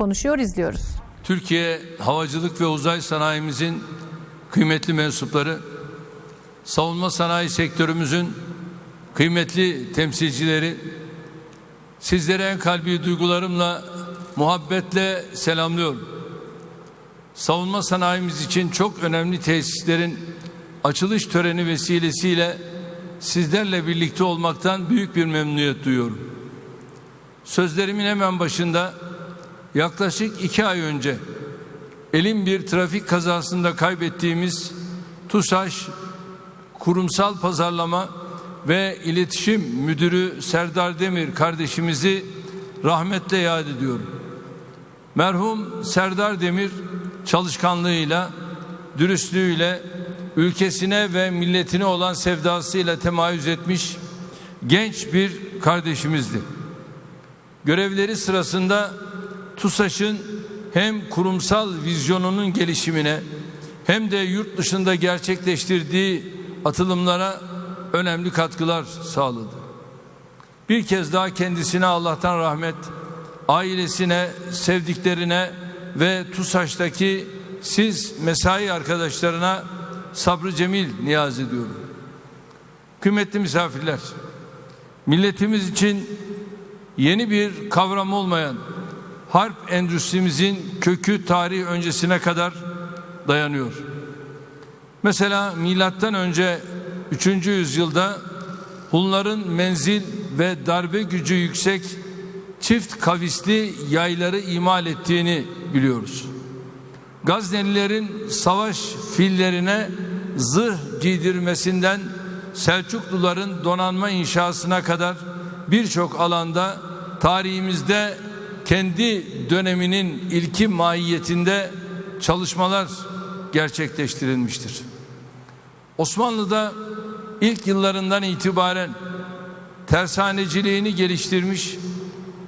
konuşuyor izliyoruz. Türkiye havacılık ve uzay sanayimizin kıymetli mensupları, savunma sanayi sektörümüzün kıymetli temsilcileri, sizlere en kalbi duygularımla, muhabbetle selamlıyorum. Savunma sanayimiz için çok önemli tesislerin açılış töreni vesilesiyle sizlerle birlikte olmaktan büyük bir memnuniyet duyuyorum. Sözlerimin hemen başında yaklaşık iki ay önce elin bir trafik kazasında kaybettiğimiz TUSAŞ Kurumsal Pazarlama ve İletişim Müdürü Serdar Demir kardeşimizi rahmetle yad ediyorum. Merhum Serdar Demir çalışkanlığıyla, dürüstlüğüyle, ülkesine ve milletine olan sevdasıyla temayüz etmiş genç bir kardeşimizdi. Görevleri sırasında TUSAŞ'ın hem kurumsal vizyonunun gelişimine hem de yurt dışında gerçekleştirdiği atılımlara önemli katkılar sağladı. Bir kez daha kendisine Allah'tan rahmet, ailesine, sevdiklerine ve TUSAŞ'taki siz mesai arkadaşlarına sabrı cemil niyaz ediyorum. Kıymetli misafirler, milletimiz için yeni bir kavram olmayan harp endüstrimizin kökü tarih öncesine kadar dayanıyor. Mesela milattan önce 3. yüzyılda Hunların menzil ve darbe gücü yüksek çift kavisli yayları imal ettiğini biliyoruz. Gaznelilerin savaş fillerine zırh giydirmesinden Selçukluların donanma inşasına kadar birçok alanda tarihimizde kendi döneminin ilki mahiyetinde çalışmalar gerçekleştirilmiştir. Osmanlı'da ilk yıllarından itibaren tersaneciliğini geliştirmiş,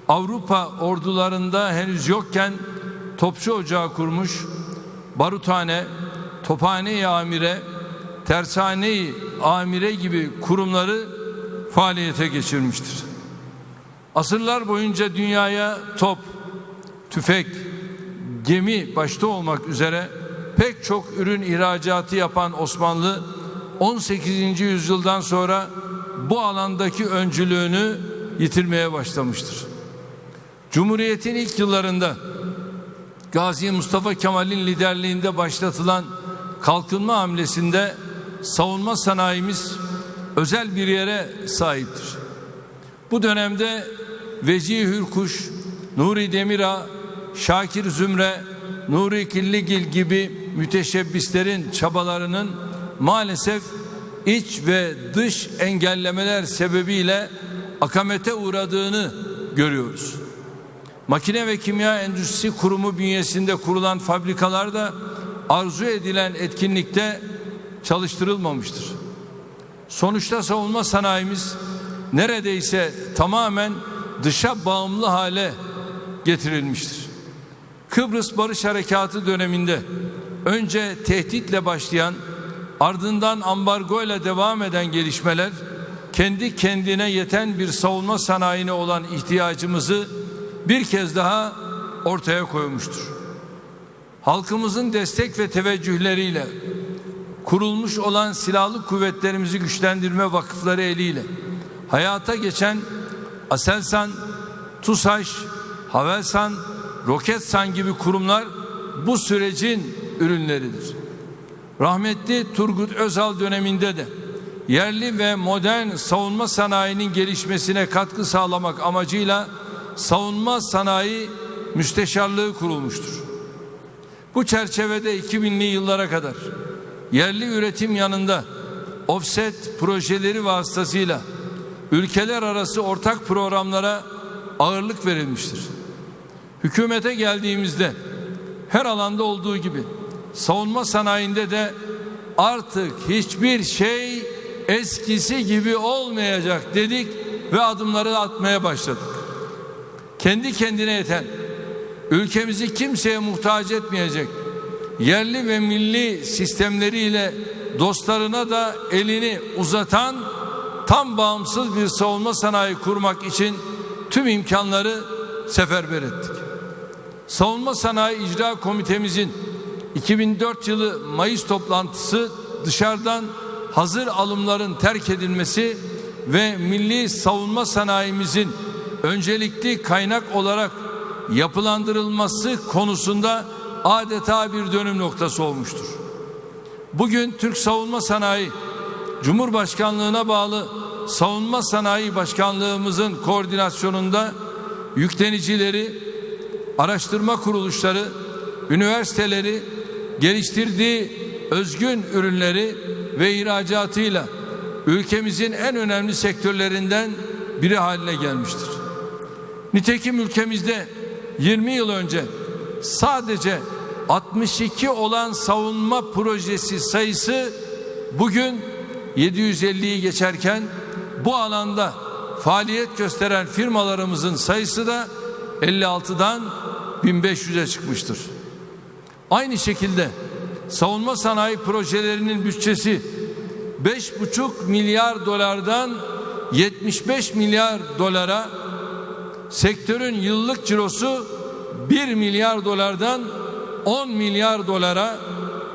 Avrupa ordularında henüz yokken topçu ocağı kurmuş, baruthane, tophane-i amire, tersane-i amire gibi kurumları faaliyete geçirmiştir. Asırlar boyunca dünyaya top, tüfek, gemi başta olmak üzere pek çok ürün ihracatı yapan Osmanlı 18. yüzyıldan sonra bu alandaki öncülüğünü yitirmeye başlamıştır. Cumhuriyetin ilk yıllarında Gazi Mustafa Kemal'in liderliğinde başlatılan kalkınma hamlesinde savunma sanayimiz özel bir yere sahiptir. Bu dönemde Vecihi Hürkuş, Nuri Demira, Şakir Zümre, Nuri Killigil gibi müteşebbislerin çabalarının maalesef iç ve dış engellemeler sebebiyle akamete uğradığını görüyoruz. Makine ve Kimya Endüstrisi Kurumu bünyesinde kurulan fabrikalar da arzu edilen etkinlikte çalıştırılmamıştır. Sonuçta savunma sanayimiz neredeyse tamamen dışa bağımlı hale getirilmiştir. Kıbrıs Barış Harekatı döneminde önce tehditle başlayan ardından ambargo ile devam eden gelişmeler kendi kendine yeten bir savunma sanayine olan ihtiyacımızı bir kez daha ortaya koymuştur. Halkımızın destek ve teveccühleriyle kurulmuş olan silahlı kuvvetlerimizi güçlendirme vakıfları eliyle hayata geçen Aselsan, TUSAŞ, Havelsan, Roketsan gibi kurumlar bu sürecin ürünleridir. Rahmetli Turgut Özal döneminde de yerli ve modern savunma sanayinin gelişmesine katkı sağlamak amacıyla savunma sanayi müsteşarlığı kurulmuştur. Bu çerçevede 2000'li yıllara kadar yerli üretim yanında offset projeleri vasıtasıyla ülkeler arası ortak programlara ağırlık verilmiştir. Hükümete geldiğimizde her alanda olduğu gibi savunma sanayinde de artık hiçbir şey eskisi gibi olmayacak dedik ve adımları atmaya başladık. Kendi kendine yeten, ülkemizi kimseye muhtaç etmeyecek, yerli ve milli sistemleriyle dostlarına da elini uzatan tam bağımsız bir savunma sanayi kurmak için tüm imkanları seferber ettik. Savunma Sanayi İcra Komitemizin 2004 yılı Mayıs toplantısı dışarıdan hazır alımların terk edilmesi ve milli savunma sanayimizin öncelikli kaynak olarak yapılandırılması konusunda adeta bir dönüm noktası olmuştur. Bugün Türk Savunma Sanayi Cumhurbaşkanlığına bağlı Savunma Sanayi Başkanlığımızın koordinasyonunda yüklenicileri, araştırma kuruluşları, üniversiteleri geliştirdiği özgün ürünleri ve ihracatıyla ülkemizin en önemli sektörlerinden biri haline gelmiştir. Nitekim ülkemizde 20 yıl önce sadece 62 olan savunma projesi sayısı bugün 750'yi geçerken bu alanda faaliyet gösteren firmalarımızın sayısı da 56'dan 1500'e çıkmıştır. Aynı şekilde savunma sanayi projelerinin bütçesi 5,5 milyar dolardan 75 milyar dolara sektörün yıllık cirosu 1 milyar dolardan 10 milyar dolara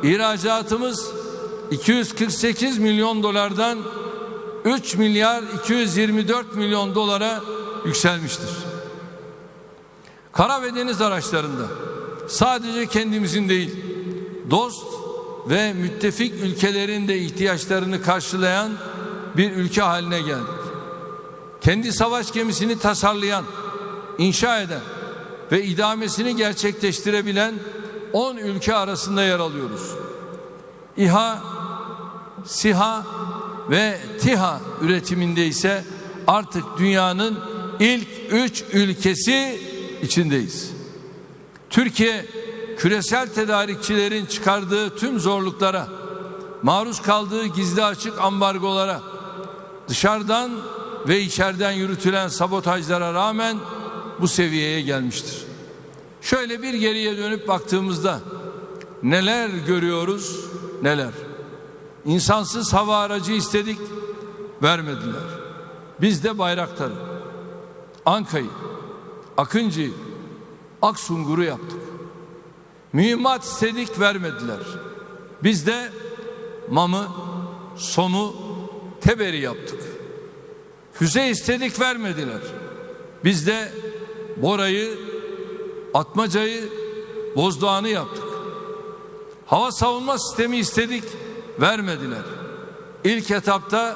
ihracatımız 248 milyon dolardan 3 milyar 224 milyon dolara yükselmiştir. Kara ve deniz araçlarında sadece kendimizin değil dost ve müttefik ülkelerin de ihtiyaçlarını karşılayan bir ülke haline geldik. Kendi savaş gemisini tasarlayan, inşa eden ve idamesini gerçekleştirebilen 10 ülke arasında yer alıyoruz. İHA, SİHA ve TİHA üretiminde ise artık dünyanın ilk üç ülkesi içindeyiz. Türkiye küresel tedarikçilerin çıkardığı tüm zorluklara, maruz kaldığı gizli açık ambargolara, dışarıdan ve içeriden yürütülen sabotajlara rağmen bu seviyeye gelmiştir. Şöyle bir geriye dönüp baktığımızda neler görüyoruz, neler. İnsansız hava aracı istedik, vermediler. Biz de Bayraktar'ı, Anka'yı, Akıncı'yı, Aksungur'u yaptık. Mühimmat istedik vermediler. Biz de Mam'ı, Som'u, Teber'i yaptık. Füze istedik vermediler. Biz de Bora'yı, Atmaca'yı, Bozdoğan'ı yaptık. Hava savunma sistemi istedik, vermediler. İlk etapta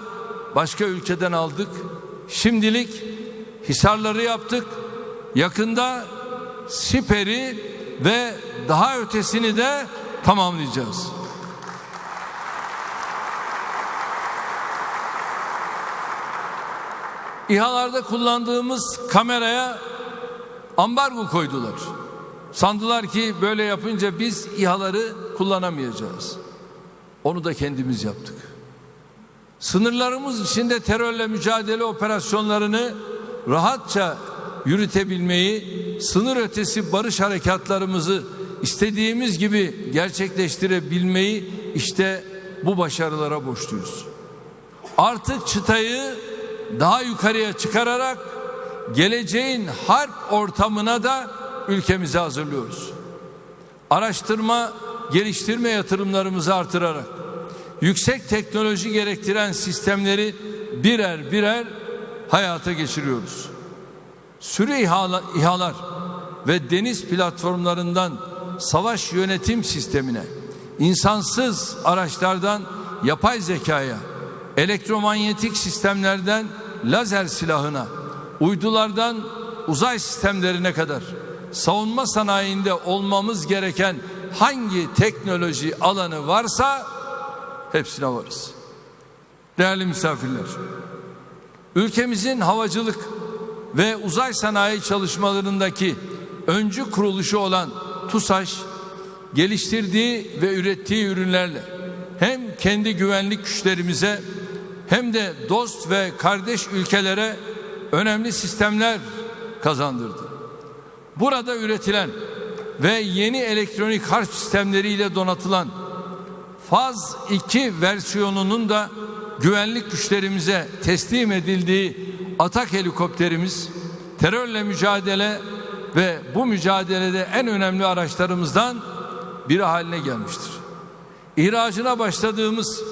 başka ülkeden aldık. Şimdilik Hisarları yaptık. Yakında Siper'i ve daha ötesini de tamamlayacağız. İHA'larda kullandığımız kameraya ambargo koydular. Sandılar ki böyle yapınca biz İHA'ları kullanamayacağız. Onu da kendimiz yaptık. Sınırlarımız içinde terörle mücadele operasyonlarını rahatça yürütebilmeyi, sınır ötesi barış harekatlarımızı istediğimiz gibi gerçekleştirebilmeyi işte bu başarılara borçluyuz. Artık çıtayı daha yukarıya çıkararak geleceğin harp ortamına da ülkemizi hazırlıyoruz. Araştırma, geliştirme yatırımlarımızı artırarak yüksek teknoloji gerektiren sistemleri birer birer hayata geçiriyoruz. Sürü İHA'lar, İHA'lar ve deniz platformlarından savaş yönetim sistemine, insansız araçlardan yapay zekaya, elektromanyetik sistemlerden lazer silahına, uydulardan uzay sistemlerine kadar savunma sanayinde olmamız gereken hangi teknoloji alanı varsa hepsine varız. Değerli misafirler, ülkemizin havacılık ve uzay sanayi çalışmalarındaki öncü kuruluşu olan TUSAŞ geliştirdiği ve ürettiği ürünlerle hem kendi güvenlik güçlerimize hem de dost ve kardeş ülkelere önemli sistemler kazandırdı. Burada üretilen ve yeni elektronik harp sistemleriyle donatılan Faz 2 versiyonunun da güvenlik güçlerimize teslim edildiği atak helikopterimiz terörle mücadele ve bu mücadelede en önemli araçlarımızdan biri haline gelmiştir. İhracına başladığımız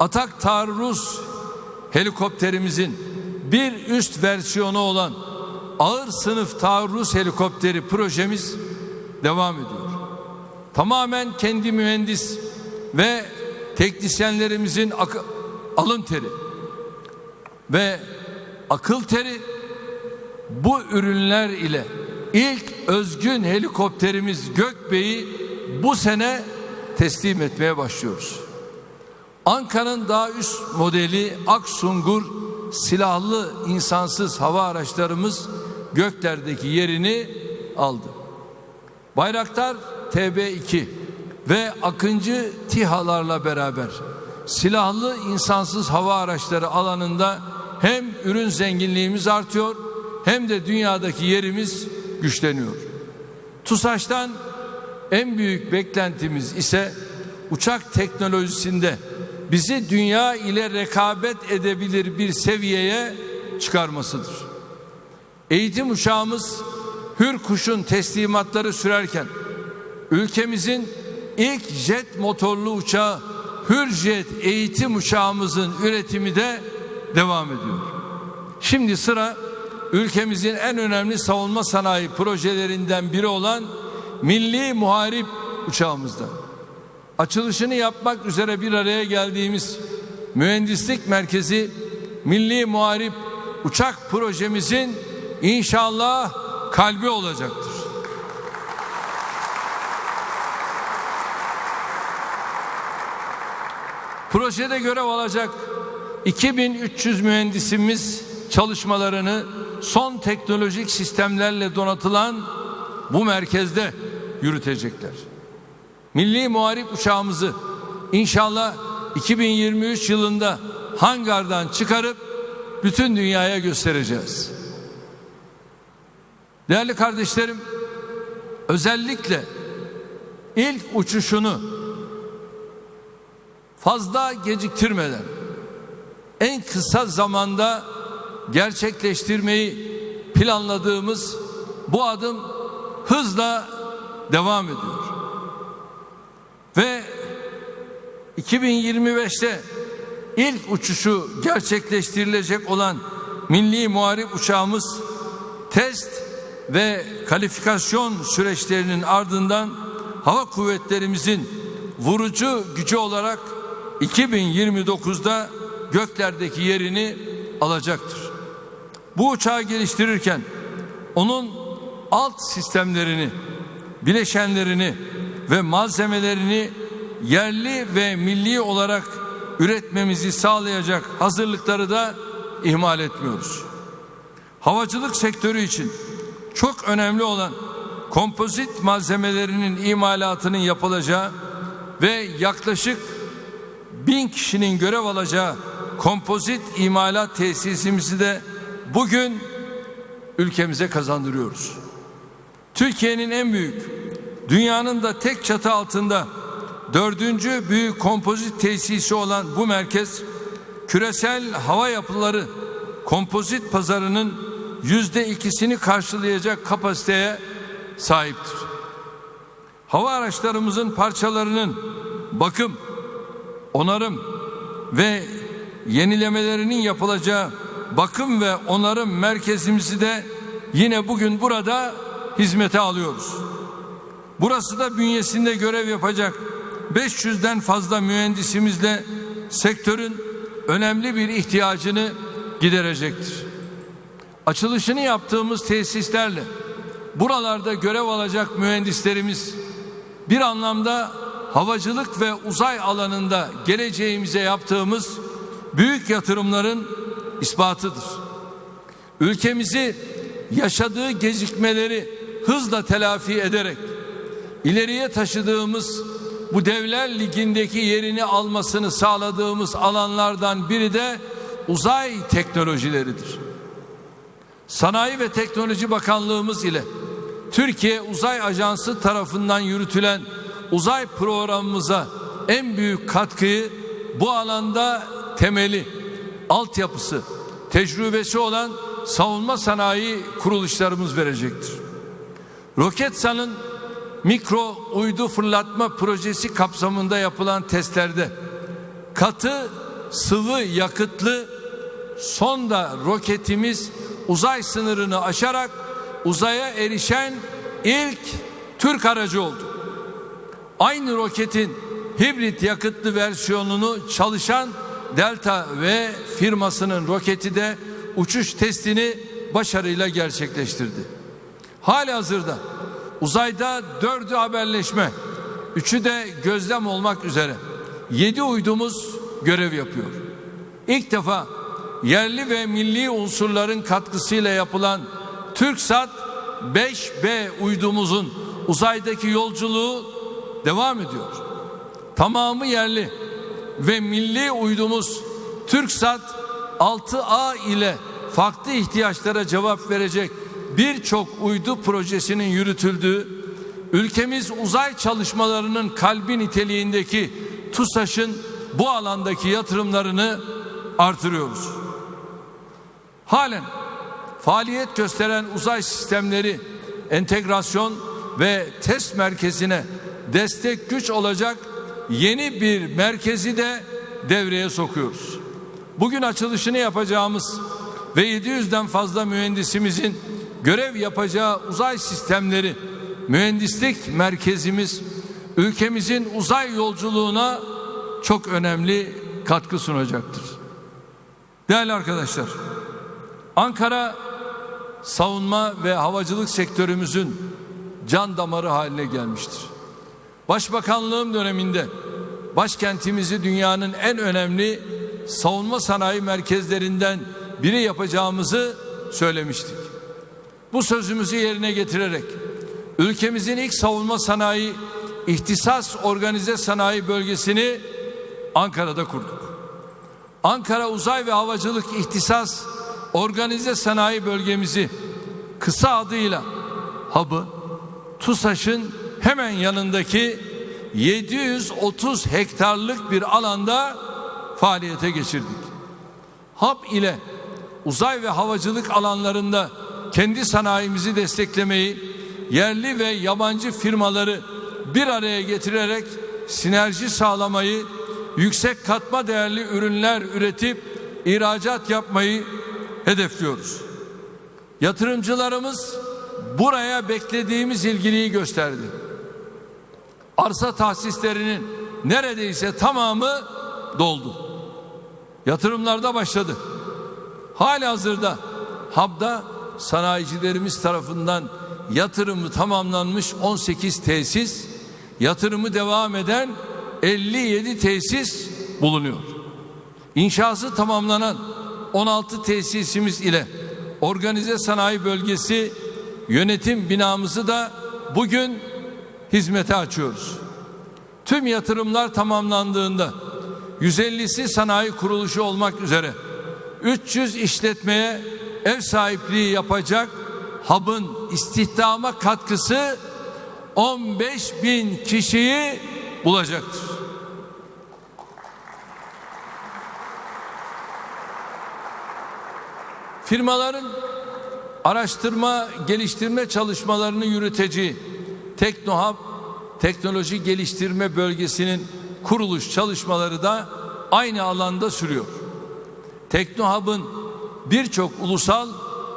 Atak Taarruz helikopterimizin bir üst versiyonu olan ağır sınıf taarruz helikopteri projemiz devam ediyor. Tamamen kendi mühendis ve teknisyenlerimizin alın teri ve akıl teri bu ürünler ile ilk özgün helikopterimiz Gökbey'i bu sene teslim etmeye başlıyoruz. Ankara'nın daha üst modeli Aksungur silahlı insansız hava araçlarımız göklerdeki yerini aldı. Bayraktar TB2 ve Akıncı TİHA'larla beraber silahlı insansız hava araçları alanında hem ürün zenginliğimiz artıyor hem de dünyadaki yerimiz güçleniyor. TUSAŞ'tan en büyük beklentimiz ise uçak teknolojisinde bizi dünya ile rekabet edebilir bir seviyeye çıkarmasıdır. Eğitim uçağımız Hürkuş'un teslimatları sürerken ülkemizin ilk jet motorlu uçağı Hürjet eğitim uçağımızın üretimi de devam ediyor. Şimdi sıra ülkemizin en önemli savunma sanayi projelerinden biri olan Milli Muharip uçağımızda. Açılışını yapmak üzere bir araya geldiğimiz mühendislik merkezi Milli Muharip uçak projemizin inşallah kalbi olacaktır. Projede görev alacak 2300 mühendisimiz çalışmalarını son teknolojik sistemlerle donatılan bu merkezde yürütecekler. Milli Muharip uçağımızı inşallah 2023 yılında hangardan çıkarıp bütün dünyaya göstereceğiz. Değerli kardeşlerim, özellikle ilk uçuşunu fazla geciktirmeden en kısa zamanda gerçekleştirmeyi planladığımız bu adım hızla devam ediyor. Ve 2025'te ilk uçuşu gerçekleştirilecek olan milli muharip uçağımız test ve kalifikasyon süreçlerinin ardından hava kuvvetlerimizin vurucu gücü olarak 2029'da göklerdeki yerini alacaktır. Bu uçağı geliştirirken onun alt sistemlerini, bileşenlerini ve malzemelerini yerli ve milli olarak üretmemizi sağlayacak hazırlıkları da ihmal etmiyoruz. Havacılık sektörü için çok önemli olan kompozit malzemelerinin imalatının yapılacağı ve yaklaşık bin kişinin görev alacağı kompozit imalat tesisimizi de bugün ülkemize kazandırıyoruz. Türkiye'nin en büyük, dünyanın da tek çatı altında dördüncü büyük kompozit tesisi olan bu merkez, küresel hava yapıları kompozit pazarının yüzde ikisini karşılayacak kapasiteye sahiptir. Hava araçlarımızın parçalarının bakım, onarım ve yenilemelerinin yapılacağı bakım ve onarım merkezimizi de yine bugün burada hizmete alıyoruz. Burası da bünyesinde görev yapacak 500'den fazla mühendisimizle sektörün önemli bir ihtiyacını giderecektir. Açılışını yaptığımız tesislerle buralarda görev alacak mühendislerimiz bir anlamda havacılık ve uzay alanında geleceğimize yaptığımız büyük yatırımların ispatıdır. Ülkemizi yaşadığı gecikmeleri hızla telafi ederek ileriye taşıdığımız bu devler ligindeki yerini almasını sağladığımız alanlardan biri de uzay teknolojileridir. Sanayi ve Teknoloji Bakanlığımız ile Türkiye Uzay Ajansı tarafından yürütülen uzay programımıza en büyük katkıyı bu alanda temeli, altyapısı, tecrübesi olan savunma sanayi kuruluşlarımız verecektir. Roketsan'ın mikro uydu fırlatma projesi kapsamında yapılan testlerde katı sıvı yakıtlı sonda roketimiz uzay sınırını aşarak uzaya erişen ilk Türk aracı oldu. Aynı roketin hibrit yakıtlı versiyonunu çalışan Delta V firmasının roketi de uçuş testini başarıyla gerçekleştirdi. Hali hazırda uzayda dördü haberleşme, üçü de gözlem olmak üzere yedi uydumuz görev yapıyor. İlk defa yerli ve milli unsurların katkısıyla yapılan TürkSat 5B uydumuzun uzaydaki yolculuğu devam ediyor. Tamamı yerli ve milli uydumuz TürkSat 6A ile farklı ihtiyaçlara cevap verecek birçok uydu projesinin yürütüldüğü, ülkemiz uzay çalışmalarının kalbi niteliğindeki TUSAŞ'ın bu alandaki yatırımlarını artırıyoruz. Halen faaliyet gösteren uzay sistemleri entegrasyon ve test merkezine destek güç olacak yeni bir merkezi de devreye sokuyoruz. Bugün açılışını yapacağımız ve 700'den fazla mühendisimizin görev yapacağı uzay sistemleri mühendislik merkezimiz ülkemizin uzay yolculuğuna çok önemli katkı sunacaktır. Değerli arkadaşlar, Ankara savunma ve havacılık sektörümüzün can damarı haline gelmiştir. Başbakanlığım döneminde başkentimizi dünyanın en önemli savunma sanayi merkezlerinden biri yapacağımızı söylemiştik. Bu sözümüzü yerine getirerek ülkemizin ilk savunma sanayi ihtisas organize sanayi bölgesini Ankara'da kurduk. Ankara Uzay ve Havacılık İhtisas Organize Sanayi Bölgemizi kısa adıyla HAB'ı TUSAŞ'ın hemen yanındaki 730 hektarlık bir alanda faaliyete geçirdik. HAB ile uzay ve havacılık alanlarında kendi sanayimizi desteklemeyi, yerli ve yabancı firmaları bir araya getirerek sinerji sağlamayı, yüksek katma değerli ürünler üretip ihracat yapmayı hedefliyoruz. Yatırımcılarımız buraya beklediğimiz ilgiliyi gösterdi. Arsa tahsislerinin neredeyse tamamı doldu. Yatırımlarda başladı. Hali hazırda HAB'da sanayicilerimiz tarafından yatırımı tamamlanmış 18 tesis, yatırımı devam eden 57 tesis bulunuyor. İnşası tamamlanan 16 tesisimiz ile organize sanayi bölgesi yönetim binamızı da bugün hizmete açıyoruz. Tüm yatırımlar tamamlandığında 150'si sanayi kuruluşu olmak üzere 300 işletmeye ev sahipliği yapacak HAB'ın istihdama katkısı 15 bin kişiyi bulacaktır. Firmaların araştırma geliştirme çalışmalarını yürüteceği Teknohab Teknoloji Geliştirme Bölgesi'nin kuruluş çalışmaları da aynı alanda sürüyor. Teknohab'ın birçok ulusal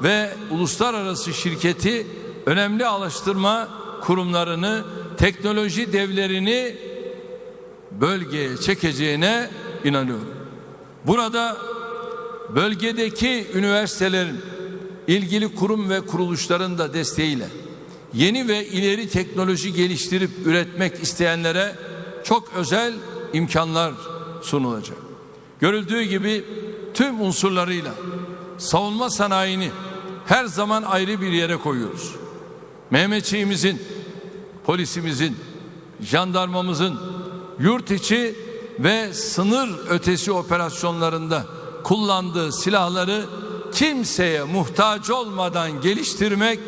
ve uluslararası şirketi önemli araştırma kurumlarını, teknoloji devlerini bölgeye çekeceğine inanıyorum. Burada bölgedeki üniversitelerin ilgili kurum ve kuruluşların da desteğiyle yeni ve ileri teknoloji geliştirip üretmek isteyenlere çok özel imkanlar sunulacak. Görüldüğü gibi tüm unsurlarıyla savunma sanayini her zaman ayrı bir yere koyuyoruz. Mehmetçiğimizin, polisimizin, jandarmamızın yurt içi ve sınır ötesi operasyonlarında kullandığı silahları kimseye muhtaç olmadan geliştirmek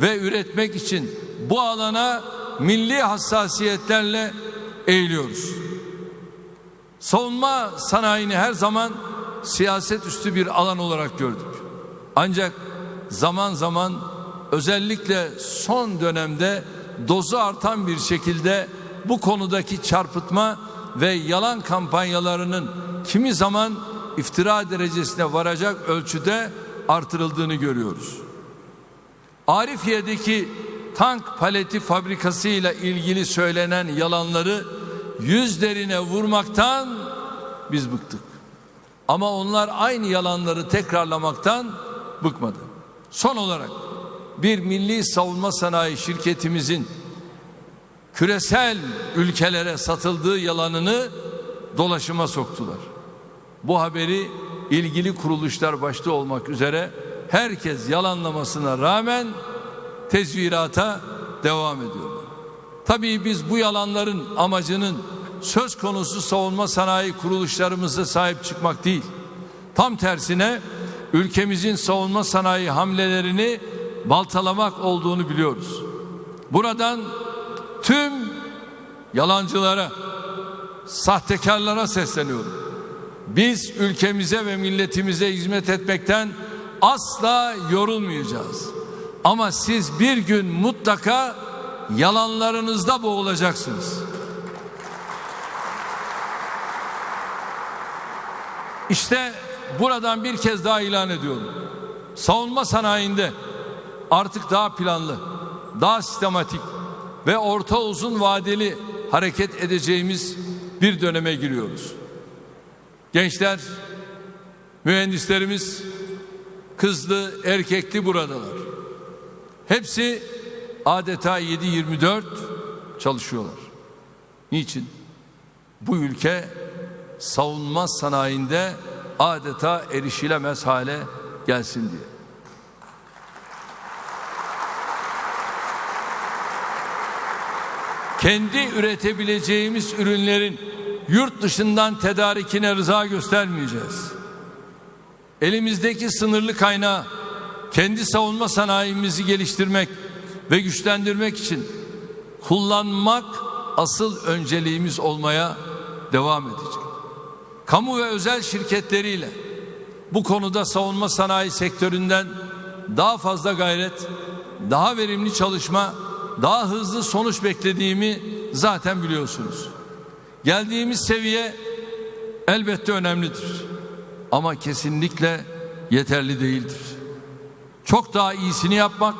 ve üretmek için bu alana milli hassasiyetlerle eğiliyoruz. Savunma sanayini her zaman siyaset üstü bir alan olarak gördük. Ancak zaman zaman özellikle son dönemde dozu artan bir şekilde bu konudaki çarpıtma ve yalan kampanyalarının kimi zaman iftira derecesine varacak ölçüde artırıldığını görüyoruz. Arifiye'deki tank paleti fabrikası ile ilgili söylenen yalanları yüzlerine vurmaktan biz bıktık. Ama onlar aynı yalanları tekrarlamaktan bıkmadı. Son olarak bir milli savunma sanayi şirketimizin küresel ülkelere satıldığı yalanını dolaşıma soktular. Bu haberi ilgili kuruluşlar başta olmak üzere herkes yalanlamasına rağmen tezvirata devam ediyorlar. Tabii biz bu yalanların amacının söz konusu savunma sanayi kuruluşlarımıza sahip çıkmak değil. Tam tersine ülkemizin savunma sanayi hamlelerini baltalamak olduğunu biliyoruz. Buradan tüm yalancılara, sahtekarlara sesleniyorum. Biz ülkemize ve milletimize hizmet etmekten asla yorulmayacağız. Ama siz bir gün mutlaka yalanlarınızda boğulacaksınız. İşte buradan bir kez daha ilan ediyorum. Savunma sanayinde artık daha planlı, daha sistematik ve orta uzun vadeli hareket edeceğimiz bir döneme giriyoruz. Gençler, mühendislerimiz kızlı, erkekli buradalar. Hepsi adeta 7-24 çalışıyorlar. Niçin? Bu ülke savunma sanayinde adeta erişilemez hale gelsin diye. Kendi üretebileceğimiz ürünlerin yurt dışından tedarikine rıza göstermeyeceğiz. Elimizdeki sınırlı kaynağı kendi savunma sanayimizi geliştirmek ve güçlendirmek için kullanmak asıl önceliğimiz olmaya devam edecek. Kamu ve özel şirketleriyle bu konuda savunma sanayi sektöründen daha fazla gayret, daha verimli çalışma, daha hızlı sonuç beklediğimi zaten biliyorsunuz. Geldiğimiz seviye elbette önemlidir. Ama kesinlikle yeterli değildir. Çok daha iyisini yapmak,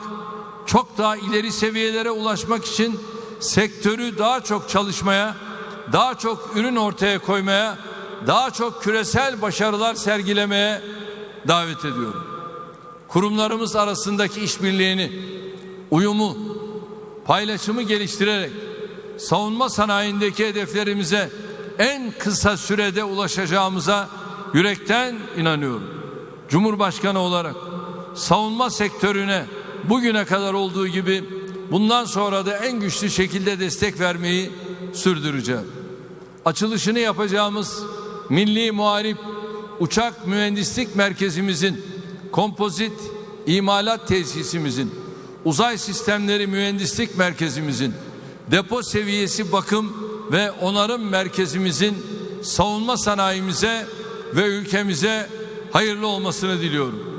çok daha ileri seviyelere ulaşmak için sektörü daha çok çalışmaya, daha çok ürün ortaya koymaya, daha çok küresel başarılar sergilemeye davet ediyorum. Kurumlarımız arasındaki işbirliğini, uyumu, paylaşımı geliştirerek savunma sanayindeki hedeflerimize en kısa sürede ulaşacağımıza yürekten inanıyorum. Cumhurbaşkanı olarak savunma sektörüne bugüne kadar olduğu gibi bundan sonra da en güçlü şekilde destek vermeyi sürdüreceğim. Açılışını yapacağımız Milli Muharip Uçak Mühendislik Merkezimizin kompozit imalat tesisimizin uzay sistemleri mühendislik merkezimizin depo seviyesi bakım ve onarım merkezimizin savunma sanayimize ve ülkemize hayırlı olmasını diliyorum.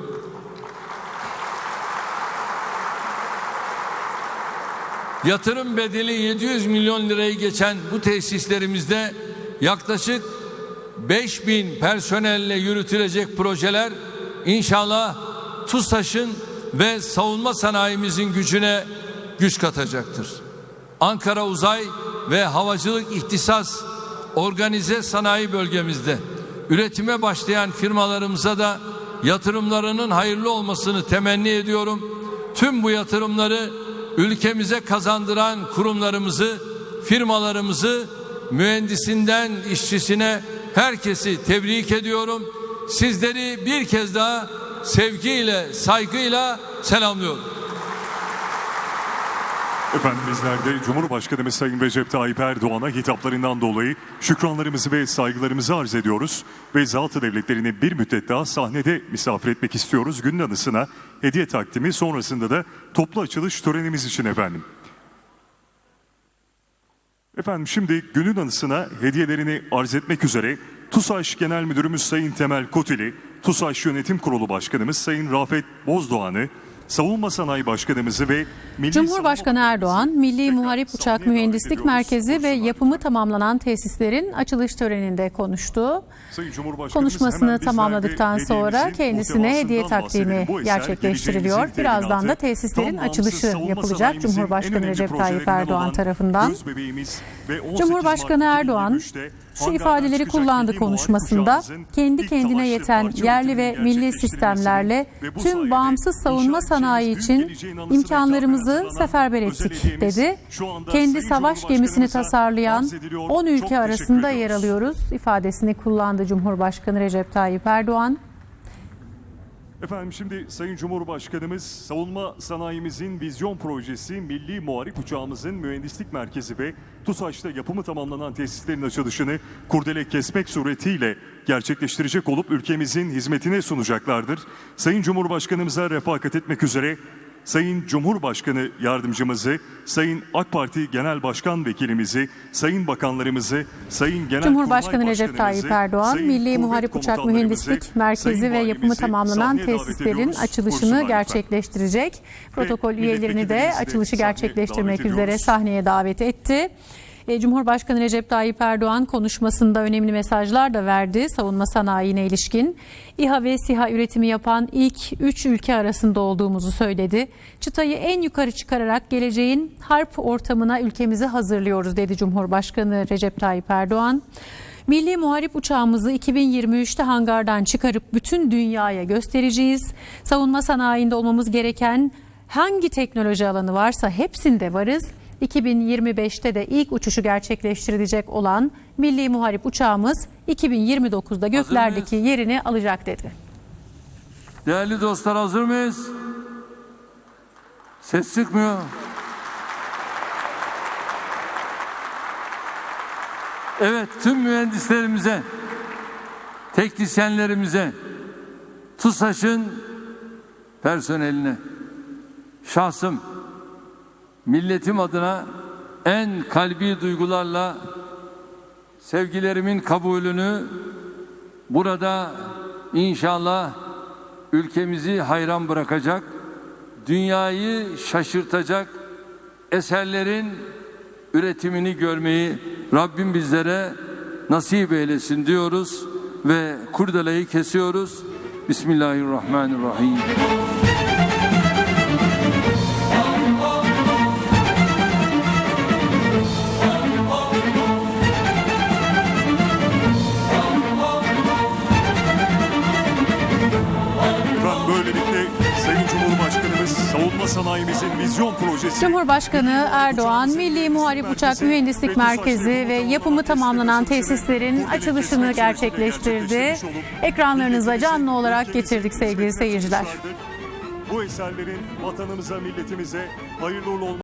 Yatırım bedeli 700 milyon lirayı geçen bu tesislerimizde yaklaşık 5000 personelle yürütülecek projeler inşallah TUSAŞ'ın ve savunma sanayimizin gücüne güç katacaktır. Ankara Uzay ve Havacılık İhtisas Organize Sanayi Bölgemizde üretime başlayan firmalarımıza da yatırımlarının hayırlı olmasını temenni ediyorum. Tüm bu yatırımları ülkemize kazandıran kurumlarımızı, firmalarımızı, mühendisinden işçisine herkesi tebrik ediyorum. Sizleri bir kez daha sevgiyle, saygıyla selamlıyorum. Efendim bizler de Cumhurbaşkanımız Sayın Recep Tayyip Erdoğan'a hitaplarından dolayı şükranlarımızı ve saygılarımızı arz ediyoruz. Ve Zaltı Devletleri'ni bir müddet daha sahnede misafir etmek istiyoruz. Günün anısına hediye takdimi sonrasında da toplu açılış törenimiz için efendim. Efendim şimdi günün anısına hediyelerini arz etmek üzere TUSAŞ Genel Müdürümüz Sayın Temel Kotili, TUSAŞ Yönetim Kurulu Başkanımız Sayın Rafet Bozdoğan'ı Savunma Sanayi Başkanımızı ve Milli Cumhurbaşkanı Erdoğan, Milli Muharip Uçak Mühendislik. Merkezi ve yapımı tamamlanan tesislerin açılış töreninde konuştu. Konuşmasını tamamladıktan sonra kendisine hediye takdimi gerçekleştiriliyor. Birazdan da tesislerin açılışı yapılacak Cumhurbaşkanı Recep Tayyip Erdoğan tarafından. göz bebeğimiz ve 18 Cumhurbaşkanı Erdoğan 2023'te şu ifadeleri kullandı konuşmasında. Kendi kendine yeten yerli ve milli sistemlerle tüm bağımsız savunma sanayi için imkanlarımızı seferber ettik dedi. Kendi savaş gemisini tasarlayan arz ediliyor. 10 Çok ülke arasında yer alıyoruz ifadesini kullandı Cumhurbaşkanı Recep Tayyip Erdoğan. Efendim şimdi Sayın Cumhurbaşkanımız savunma sanayimizin vizyon projesi Milli Muharip Uçağımızın mühendislik merkezi ve TUSAŞ'ta yapımı tamamlanan tesislerin açılışını kurdele kesmek suretiyle gerçekleştirecek olup ülkemizin hizmetine sunacaklardır. Sayın Cumhurbaşkanımıza refakat etmek üzere Sayın Cumhurbaşkanı yardımcımızı, Sayın AK Parti Genel Başkan Vekilimizi, Sayın Bakanlarımızı, Sayın Genel Cumhurbaşkanı Recep Tayyip Erdoğan, Sayın Milli Muharip Uçak Mühendislik Merkezi ve yapımı tamamlanan tesislerin açılışını gerçekleştirecek. Protokol üyelerini de açılışı gerçekleştirmek üzere sahneye davet etti. E, Cumhurbaşkanı Recep Tayyip Erdoğan konuşmasında önemli mesajlar da verdi savunma sanayine ilişkin. İHA ve SİHA üretimi yapan ilk 3 ülke arasında olduğumuzu söyledi. Çıtayı en yukarı çıkararak geleceğin harp ortamına ülkemizi hazırlıyoruz dedi Cumhurbaşkanı Recep Tayyip Erdoğan. Milli Muharip uçağımızı 2023'te hangardan çıkarıp bütün dünyaya göstereceğiz. Savunma sanayinde olmamız gereken hangi teknoloji alanı varsa hepsinde varız. 2025'te de ilk uçuşu gerçekleştirilecek olan Milli Muharip uçağımız 2029'da göklerdeki yerini alacak dedi. Değerli dostlar hazır mıyız? Ses çıkmıyor. Evet tüm mühendislerimize, teknisyenlerimize, TUSAŞ'ın personeline, şahsım, milletim adına en kalbi duygularla sevgilerimin kabulünü burada inşallah ülkemizi hayran bırakacak, dünyayı şaşırtacak eserlerin üretimini görmeyi Rabbim bizlere nasip eylesin diyoruz ve kurdeleyi kesiyoruz. Bismillahirrahmanirrahim. Sanayimizin vizyon projesi Cumhurbaşkanı Erdoğan, Milli Muharip Uçak Mühendislik Merkezi ve yapımı tamamlanan tesislerin açılışını gerçekleştirdi. Ekranlarınıza canlı olarak getirdik sevgili seyirciler. Bu eserlerin vatanımıza, milletimize hayırlı uğurlu